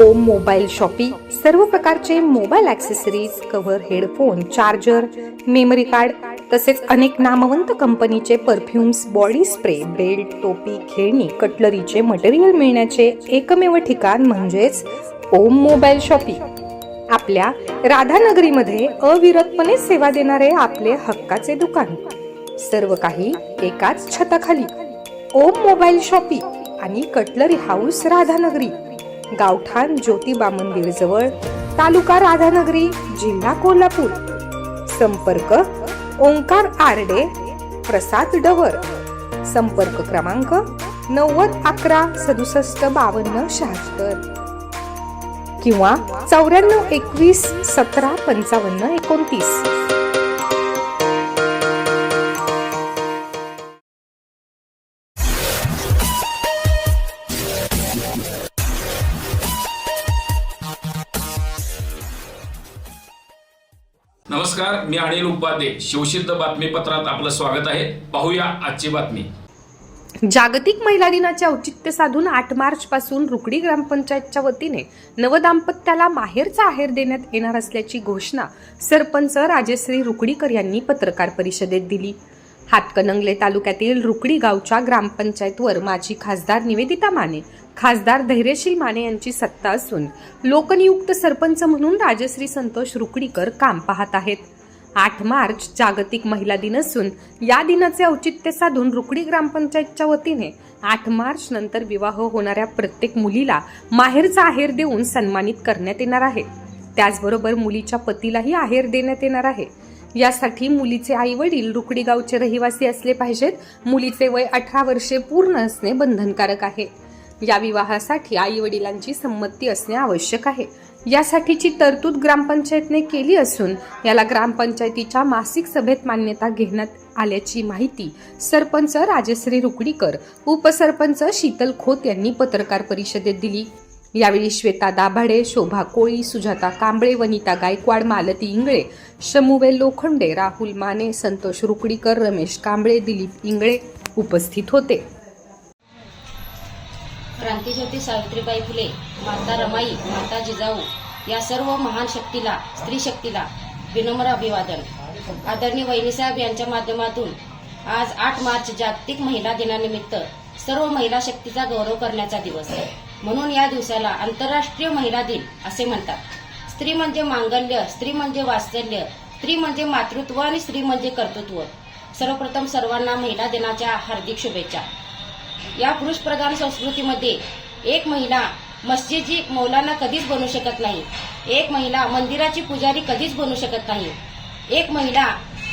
ओम mobile shoppy सर्व प्रकारचे mobile accessories cover headphone charger memory card तसेच अनेक नामवंत कंपनीचे परफ्युम्स बॉडी स्प्रे बेल्ट टोपी खेळणी कटलरीचे मटेरियल मिळण्याचे एकमेव ठिकाण म्हणजेच ओम मोबाईल शॉपी आपल्या राधानगरीमध्ये अविरतपणे सेवा देणारे आपले हक्काचे दुकान. सर्व काही एकाच छताखाली. ओम मोबाईल शॉपी आणि कटलरी हाऊस राधानगरी. गावठाण ज्योतिबा मंदिर जवळ तालुका राधानगरी जिल्हा कोल्हापूर. संपर्क ओंकार आरडे प्रसाद डवर. संपर्क क्रमांक नव्वद अकरा सदुसष्ट बावन्न शहात्तर. किंवा चौऱ्याण्णव एकवीस सतरा पंचावन्न एकोणतीस. नमस्कार मी अनिल उपाध्ये. शिवसिद्ध बातमीपत्रात आपलं स्वागत आहे. पाहूया आजची बातमी. जागतिक महिला दिनाचे औचित्य साधून आठ मार्च पासून रुकडी ग्रामपंचायतच्या वतीने नवदाम्पत्याला माहेरचा आहेर देण्यात येणार असल्याची घोषणा सरपंच राजश्री रुकडीकर यांनी पत्रकार परिषदेत दिली. हातकणंगले तालुक्यातील रुकडी गावच्या ग्रामपंचायतवर माजी खासदार निवेदिता माने खासदार धैर्यशील माने यांची सत्ता असून लोकनियुक्त सरपंच म्हणून राजश्री संतोष रुकडीकर काम पाहत आहेत. आठ मार्च जागतिक महिला दिन असून या दिनाचे औचित्य साधून रुकडी ग्रामपंचायतच्या वतीने आठ मार्च नंतर विवाह होणाऱ्या प्रत्येक मुलीला माहेरचा आहेर देऊन सन्मानित करण्यात येणार आहे. त्याचबरोबर मुलीच्या पतीलाही आहेर देण्यात येणार आहे. यासाठी मुलीचे आई वडील रुकडी गावचे रहिवासी असले पाहिजेत. मुलीचे वय अठरा वर्षे पूर्ण असणे बंधनकारक आहे. या विवाहासाठी आई वडिलांची संमती असणे आवश्यक आहे. यासाठीची तरतूद ग्रामपंचायतने केली असून याला ग्रामपंचायतीच्या मासिक सभेत मान्यता घेण्यात आल्याची माहिती सरपंच राजश्री रुकडीकर उपसरपंच शीतल खोत यांनी पत्रकार परिषदेत दिली. यावेळी श्वेता दाभाडे शोभा कोळी सुजाता कांबळे वनिता गायकवाड मालती इंगळे शमुवेल लोखंडे राहुल माने संतोष रुकडीकर रमेश कांबळे दिलीप इंगळे उपस्थित होते. क्रांतीज्योती सावित्रीबाई फुले माता रमाई माता जिजाऊ या सर्व महान शक्तीला स्त्री शक्तीला विनम्र अभिवादन. आदरणीय वहिनीसाहेब यांच्या माध्यमातून आज आठ मार्च जागतिक महिला दिनानिमित्त सर्व महिला शक्तीचा गौरव करण्याचा दिवस आहे. म्हणून या दिवसाला आंतरराष्ट्रीय महिला दिन असे म्हणतात. स्त्री म्हणजे मांगल्य स्त्री म्हणजे वात्सल्य स्त्री म्हणजे मातृत्व आणि स्त्री म्हणजे कर्तृत्व. सर्वप्रथम सर्वांना महिला दिनाच्या हार्दिक शुभेच्छा. या पुरुष प्रधान संस्कृतीमध्ये एक महिला मस्जिदची मौलाना कधीच बनू शकत नाही. एक महिला मंदिराची पुजारी कधीच बनू शकत नाही. एक महिला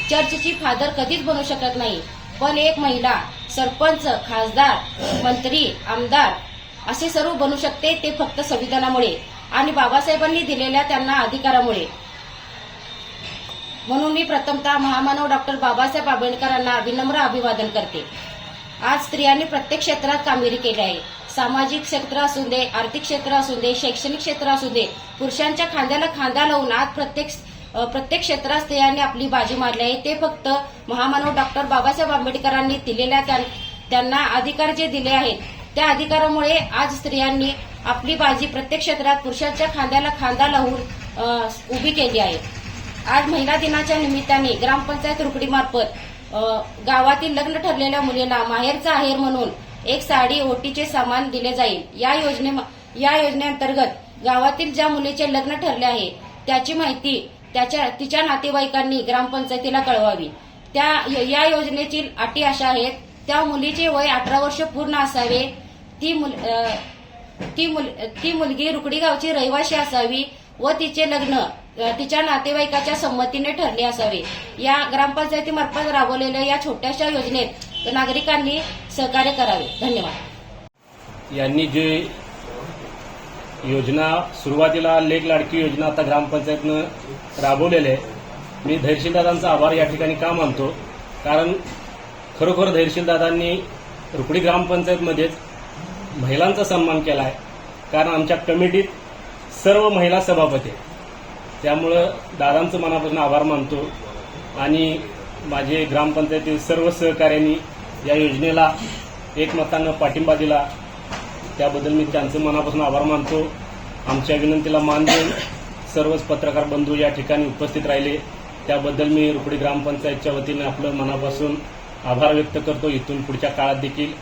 चर्चची फादर कधीच बनू शकत नाही. पण एक महिला सरपंच खासदार मंत्री आमदार असे सर्व बनू शकते ते फक्त संविधानामुळे आणि बाबासाहेबांनी दिलेल्या त्यांना अधिकारामुळे. म्हणून मी प्रथमतः महामानव डॉक्टर बाबासाहेब आंबेडकरांना विनम्र अभिवादन करते. आज स्त्रियांनी प्रत्येक क्षेत्रात कामगिरी केली आहे. सामाजिक क्षेत्र असू दे आर्थिक क्षेत्र असू दे शैक्षणिक क्षेत्र असू दे पुरुषांच्या खांद्याला खांदा लावून आज प्रत्येक प्रत्येक क्षेत्रात स्त्रियांनी आपली बाजी मारली आहे. ते फक्त महामानव डॉक्टर बाबासाहेब आंबेडकरांनी दिलेल्या त्यांना अधिकार जे दिले आहेत त्या अधिकारामुळे आज स्त्रियांनी आपली बाजी प्रत्येक क्षेत्रात पुरुषांच्या खांद्याला खांदा लावून उभी केली आहे. आज महिला दिनाच्या निमित्ताने ग्रामपंचायत रुकडीमार्फत गावातील लग्न ठरलेल्या मुलीला माहेरचा आहेर म्हणून एक साडी ओटीचे सामान दिले जाईल. या योजने या योजनेअंतर्गत गावातील ज्या मुलीचे लग्न ठरले आहे त्याची माहिती त्याच्या तिच्या नातेवाईकांनी ग्रामपंचायतीला कळवावी. त्या या योजनेची अटी अशा आहेत त्या मुलीचे वय अठरा वर्ष पूर्ण असावे ती मुल ती मुल ती मुलगी रुकडी गावची रहिवाशी असावी व तिचे लग्न तिच्या नातेवाईकाच्या संमतीने ठरले असावे. या ग्रामपंचायतीमार्फत राबवलेल्या या छोट्याशा योजनेत नागरिकांनी सहकार्य करावे. धन्यवाद. यांनी जे योजना सुरुवातीला लेख लाडकी योजना आता ग्रामपंचायतनं राबवलेले आहे. मी धैर्यशीलदादांचा आभार या ठिकाणी का मानतो? कारण खरोखर धैर्यशीलदादांनी रुकडी ग्रामपंचायतमध्येच महिलांचा सन्मान केला आहे कारण आमच्या कमिटीत सर्व महिला सभापती आहेत. त्यामुळं दादांचं मनापासून आभार मानतो. आणि माझे ग्रामपंचायतीतील सर्व सहकार्यांनी या योजनेला एकमतानं पाठिंबा दिला. त्याबद्दल मी त्यांचं मनापासून आभार मानतो. आमच्या विनंतीला मान देऊन सर्वच पत्रकार बंधू या ठिकाणी उपस्थित राहिले. त्याबद्दल मी रुपडी ग्रामपंचायतच्या वतीने आपलं मनापासून आभार व्यक्त करतो. इथून पुढच्या काळात देखील